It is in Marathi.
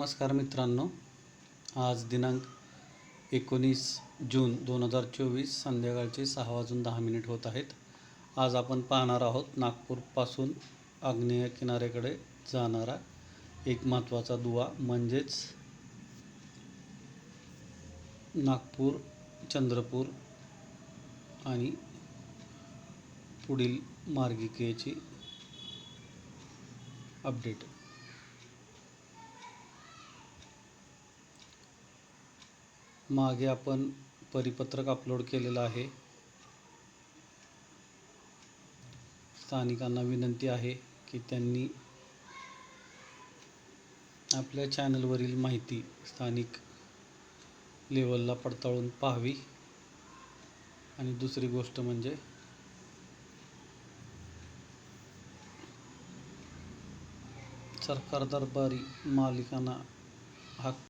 नमस्कार मित्रांनो. आज दिनांक एकोणीस जून दोन हजार चोवीस संध्याकाळचे सहा वाजून दहा मिनिट होत आहेत. आज आपण पाहणार आहोत नागपूरपासून आग्नेय किनाऱ्याकडे जाणारा एक महत्त्वाचा दुवा म्हणजेच नागपूर चंद्रपूर आणि पुढील मार्गिकेची अपडेट मागे आपण परिपत्रक अपलोड केलेलं आहे. स्थानिकांना विनंती आहे की त्यांनी आपल्या चॅनलवरील माहिती स्थानिक लेवलला पडताळून पाहावी. आणि दुसरी गोष्ट म्हणजे सरकार दरबारी मालिकाना हक्क